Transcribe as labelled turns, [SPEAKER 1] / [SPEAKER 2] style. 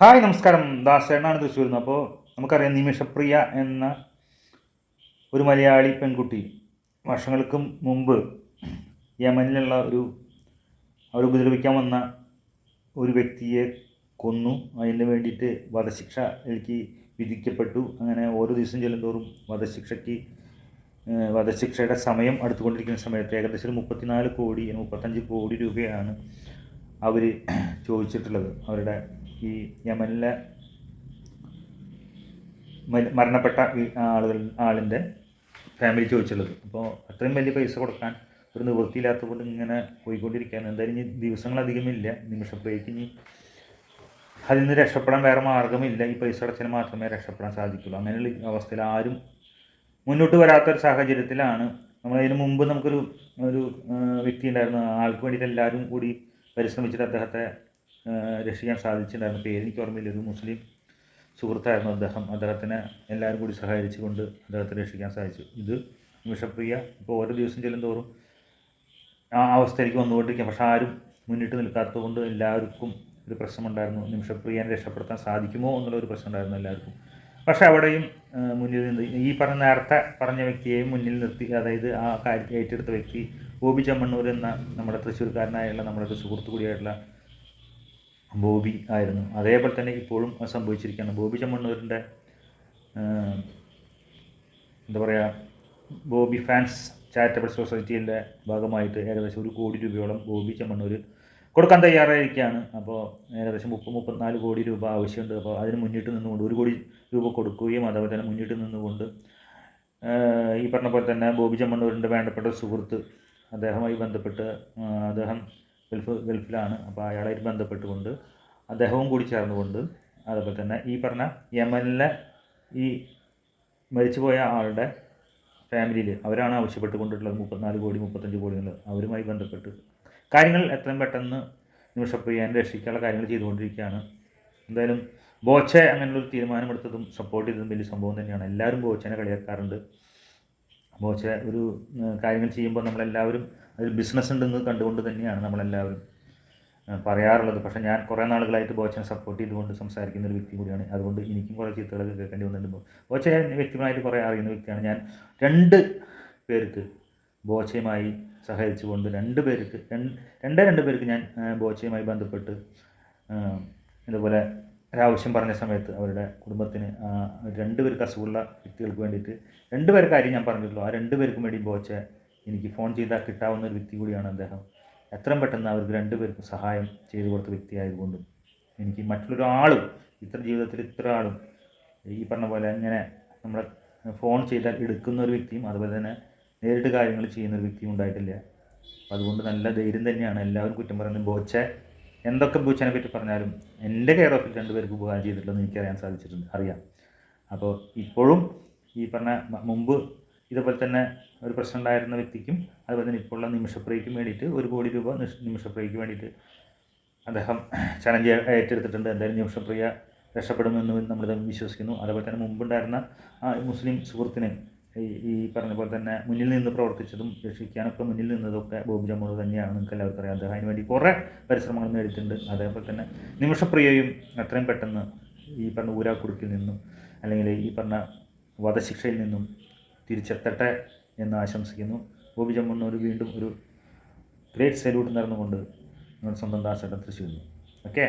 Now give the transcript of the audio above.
[SPEAKER 1] Hi നമസ്കാരം. ദാസേണ്ണാണ് തൃശ്ശൂരിൽ നിന്ന്. അപ്പോൾ നമുക്കറിയാം നിമിഷപ്രിയ എന്ന ഒരു മലയാളി പെൺകുട്ടി വർഷങ്ങൾക്ക് മുമ്പ് യമനിലുള്ള ഒരു അവർ ഉപദ്രവിക്കാൻ വന്ന ഒരു വ്യക്തിയെ കൊന്നു. അതിന് വേണ്ടിയിട്ട് വധശിക്ഷ എനിക്ക് വിധിക്കപ്പെട്ടു. അങ്ങനെ ഓരോ ദിവസം ചെല്ലുന്തോറും വധശിക്ഷയ്ക്ക് വധശിക്ഷയുടെ സമയം അടുത്തുകൊണ്ടിരിക്കുന്ന സമയത്ത് ഏകദേശം മുപ്പത്തിനാല് കോടി മുപ്പത്തഞ്ച് കോടി രൂപയാണ് അവർ ചോദിച്ചിട്ടുള്ളത്. അവരുടെ ഈ യമനിലെ മരണപ്പെട്ട ആളുകൾ ആളിന്റെ ഫാമിലി ചോദിച്ചുള്ളത് അപ്പോൾ അത്രയും വലിയ പൈസ കൊടുക്കാൻ ഒരു നിവൃത്തിയില്ലാത്തത് കൊണ്ട് ഇങ്ങനെ പോയിക്കൊണ്ടിരിക്കുകയാണ്. എന്തായാലും ഇനി ദിവസങ്ങളധികമില്ല. നിമിഷപ്പോഴേക്ക് ഇനി അതിൽ നിന്ന് രക്ഷപ്പെടാൻ വേറെ മാർഗമില്ല. ഈ പൈസ അടച്ചാൽ മാത്രമേ രക്ഷപ്പെടാൻ സാധിക്കുള്ളൂ. അങ്ങനെയുള്ള അവസ്ഥയിൽ ആരും മുന്നോട്ട് വരാത്തൊരു സാഹചര്യത്തിലാണ്. നമ്മൾ അതിന് മുമ്പ് നമുക്കൊരു ഒരു വ്യക്തി ഉണ്ടായിരുന്നു. ആൾക്ക് വേണ്ടിയിട്ട് എല്ലാവരും കൂടി പരിശ്രമിച്ചിട്ട് അദ്ദേഹത്തെ രക്ഷിക്കാൻ സാധിച്ചിട്ടുണ്ടായിരുന്നു. പേര് എനിക്ക് ഓർമ്മയില്ല. ഒരു മുസ്ലിം സുഹൃത്തായിരുന്നു അദ്ദേഹം. അദ്ദേഹത്തിനെ എല്ലാവരും കൂടി സഹായിച്ചുകൊണ്ട് അദ്ദേഹത്തെ രക്ഷിക്കാൻ സാധിച്ചു. ഇത് നിമിഷപ്രിയ ഇപ്പോൾ ഓരോ ദിവസം ചെല്ലുന്തോറും ആ അവസ്ഥയിലേക്ക് വന്നുകൊണ്ടിരിക്കുക പക്ഷെ ആരും മുന്നിട്ട് നിൽക്കാത്തത് കൊണ്ട് എല്ലാവർക്കും ഒരു പ്രശ്നമുണ്ടായിരുന്നു. നിമിഷപ്രിയനെ രക്ഷപ്പെടുത്താൻ സാധിക്കുമോ എന്നുള്ള ഒരു പ്രശ്നം ഉണ്ടായിരുന്നു എല്ലാവർക്കും. പക്ഷെ അവിടെയും മുന്നിൽ നിന്ന് ഈ പറഞ്ഞ നേരത്തെ പറഞ്ഞ വ്യക്തിയെയും മുന്നിൽ നിർത്തി അതായത് ആ കാര്യം ഏറ്റെടുത്ത വ്യക്തി ബോബി ചെമ്മണ്ണൂർ എന്ന നമ്മുടെ തൃശ്ശൂർക്കാരനായുള്ള നമ്മുടെ സുഹൃത്തു കൂടിയായിട്ടുള്ള ബോബി ആയിരുന്നു. അതേപോലെ തന്നെ ഇപ്പോഴും സംഭവിച്ചിരിക്കുകയാണ്. ബോബി ചെമ്മണ്ണൂരിന്റെ എന്താ പറയുക ബോബി ഫാൻസ് ചാരിറ്റബിൾ സൊസൈറ്റിയുടെ ഭാഗമായിട്ട് ഏകദേശം ഒരു കോടി രൂപയോളം ബോബി ചെമ്മണ്ണൂർ കൊടുക്കാൻ തയ്യാറായിരിക്കുകയാണ്. അപ്പോൾ ഏകദേശം മുപ്പത് മുപ്പത്തിനാല് കോടി രൂപ ആവശ്യമുണ്ട്. അപ്പോൾ അതിന് മുന്നിട്ട് നിന്നുകൊണ്ട് ഒരു കോടി രൂപ കൊടുക്കുകയും അതേപോലെ തന്നെ മുന്നിട്ട് നിന്നുകൊണ്ട് ഈ പറഞ്ഞ പോലെ തന്നെ ബോബി ചെമ്മണ്ണൂരിന്റെ വേണ്ടപ്പെട്ട സുഹൃത്ത് അദ്ദേഹവുമായി ബന്ധപ്പെട്ട് അദ്ദേഹം ഗൾഫ് ഗൾഫിലാണ്. അപ്പോൾ അയാളായിട്ട് ബന്ധപ്പെട്ടുകൊണ്ട് അദ്ദേഹവും കൂടി ചേർന്നുകൊണ്ട് അതുപോലെ തന്നെ ഈ പറഞ്ഞ യമനിലെ ഈ മരിച്ചുപോയ ആളുടെ ഫാമിലിയിൽ അവരാണ് ആവശ്യപ്പെട്ടുകൊണ്ടിട്ടുള്ളത്. മുപ്പത്തിനാല് കോടി മുപ്പത്തഞ്ച് കോടി എന്നുള്ളത്. അവരുമായി ബന്ധപ്പെട്ട് കാര്യങ്ങൾ എത്രയും പെട്ടെന്ന് നിമിഷപ്രിയാൻ രക്ഷിക്കാനുള്ള കാര്യങ്ങൾ ചെയ്തുകൊണ്ടിരിക്കുകയാണ്. എന്തായാലും ബോച്ചെ അങ്ങനെയുള്ളൊരു തീരുമാനമെടുത്തതും സപ്പോർട്ട് ചെയ്തതും വലിയ സംഭവം തന്നെയാണ്. എല്ലാവരും ബോച്ചനെ കളിയാക്കാറുണ്ട്. ബോച്ച ഒരു കാര്യങ്ങൾ ചെയ്യുമ്പോൾ നമ്മളെല്ലാവരും അതിൽ ബിസിനസ് ഉണ്ടെന്ന് കണ്ടുകൊണ്ട് തന്നെയാണ് നമ്മളെല്ലാവരും പറയാറുള്ളത്. പക്ഷേ ഞാൻ കുറേ നാളുകളായിട്ട് ബോച്ചനെ സപ്പോർട്ട് ചെയ്തുകൊണ്ട് സംസാരിക്കുന്ന ഒരു വ്യക്തി കൂടിയാണ്. അതുകൊണ്ട് എനിക്കും കുറേ ചീത്തകളൊക്കെ കേൾക്കേണ്ടി വന്നിട്ടുണ്ട്. ബോച്ച വ്യക്തിപരമായിട്ട് കുറേ അറിയുന്ന വ്യക്തിയാണ്. ഞാൻ രണ്ട് പേർക്ക് ബോച്ചയുമായി സഹകരിച്ചുകൊണ്ട് രണ്ട് പേർക്ക് രണ്ട് രണ്ടേ പേർക്ക് ഞാൻ ബോച്ചയുമായി ബന്ധപ്പെട്ട് ഇതുപോലെ ഒരാവശ്യം പറഞ്ഞ സമയത്ത് അവരുടെ കുടുംബത്തിന് രണ്ട് പേർക്ക് അസുഖമുള്ള വ്യക്തികൾക്ക് വേണ്ടിയിട്ട് രണ്ട് പേർക്ക് കാര്യം ഞാൻ പറഞ്ഞിട്ടുള്ളൂ. ആ രണ്ട് പേർക്കും വേണ്ടി ബോച്ച എനിക്ക് ഫോൺ ചെയ്താൽ കിട്ടാവുന്ന ഒരു വ്യക്തി കൂടിയാണ് അദ്ദേഹം. എത്രയും പെട്ടെന്ന് അവർക്ക് രണ്ട് പേർക്കും സഹായം ചെയ്തു കൊടുത്ത വ്യക്തിയായതുകൊണ്ടും എനിക്ക് മറ്റുള്ളൊരാളും ഇത്ര ജീവിതത്തിൽ ഇത്ര ആളും ഈ പറഞ്ഞ പോലെ ഇങ്ങനെ നമ്മളെ ഫോൺ ചെയ്താൽ എടുക്കുന്ന ഒരു വ്യക്തിയും അതുപോലെ തന്നെ നേരിട്ട് കാര്യങ്ങൾ ചെയ്യുന്ന ഒരു വ്യക്തിയും ഉണ്ടായിട്ടില്ല. അതുകൊണ്ട് നല്ല ധൈര്യം തന്നെയാണ് എല്ലാവരും കുറ്റം പറയുന്നത്. ബോച്ച എന്തൊക്കെ ബോച്ചനെ പറ്റി പറഞ്ഞാലും എന്റെ കെയർ ഓഫിൽ രണ്ടുപേർക്ക് ഉപകാരം ചെയ്തിട്ടുണ്ടെന്ന് എനിക്കറിയാൻ സാധിച്ചിട്ടുണ്ട്. അറിയാം. അപ്പോൾ ഇപ്പോഴും ഈ പറഞ്ഞ മുമ്പ് ഇതുപോലെ തന്നെ ഒരു പ്രശ്നം ഉണ്ടായിരുന്ന വ്യക്തിക്കും അതുപോലെ തന്നെ ഇപ്പോഴുള്ള നിമിഷപ്രിയയ്ക്കും വേണ്ടിയിട്ട് ഒരു കോടി രൂപ നിമിഷപ്രിയയ്ക്ക് വേണ്ടിയിട്ട് അദ്ദേഹം ചലഞ്ച് ഏറ്റെടുത്തിട്ടുണ്ട്. എന്തായാലും നിമിഷപ്രിയ രക്ഷപ്പെടുമെന്ന് നമ്മൾ വിശ്വസിക്കുന്നു. അതുപോലെ തന്നെ മുമ്പുണ്ടായിരുന്ന ആ മുസ്ലിം സുഹൃത്തിന് ഈ പറഞ്ഞ പോലെ തന്നെ മുന്നിൽ നിന്ന് പ്രവർത്തിച്ചതും രക്ഷിക്കാനൊക്കെ മുന്നിൽ നിന്നതൊക്കെ ബോബി ജമ്മൂർ തന്നെയാണ്. നിങ്ങൾക്ക് എല്ലാവർക്കും അറിയാം. അദ്ദേഹം അതിന് വേണ്ടി കുറേ പരിശ്രമങ്ങൾ നേടിയിട്ടുണ്ട്. അതേപോലെ തന്നെ നിമിഷപ്രിയയും അത്രയും പെട്ടെന്ന് ഈ പറഞ്ഞ ഊരാക്കുടുക്കിൽ നിന്നും അല്ലെങ്കിൽ ഈ പറഞ്ഞ വധശിക്ഷയിൽ നിന്നും തിരിച്ചെത്തട്ടെ എന്ന് ആശംസിക്കുന്നു. ബോബി ജമ്മണ്ണൂർ വീണ്ടും ഒരു ഗ്രേറ്റ് സല്യൂട്ട് നേർന്നുകൊണ്ട് നിങ്ങളുടെ സ്വന്തം ദാസേട്ടൻ തൃശ്ശൂരിൽ ഓക്കെ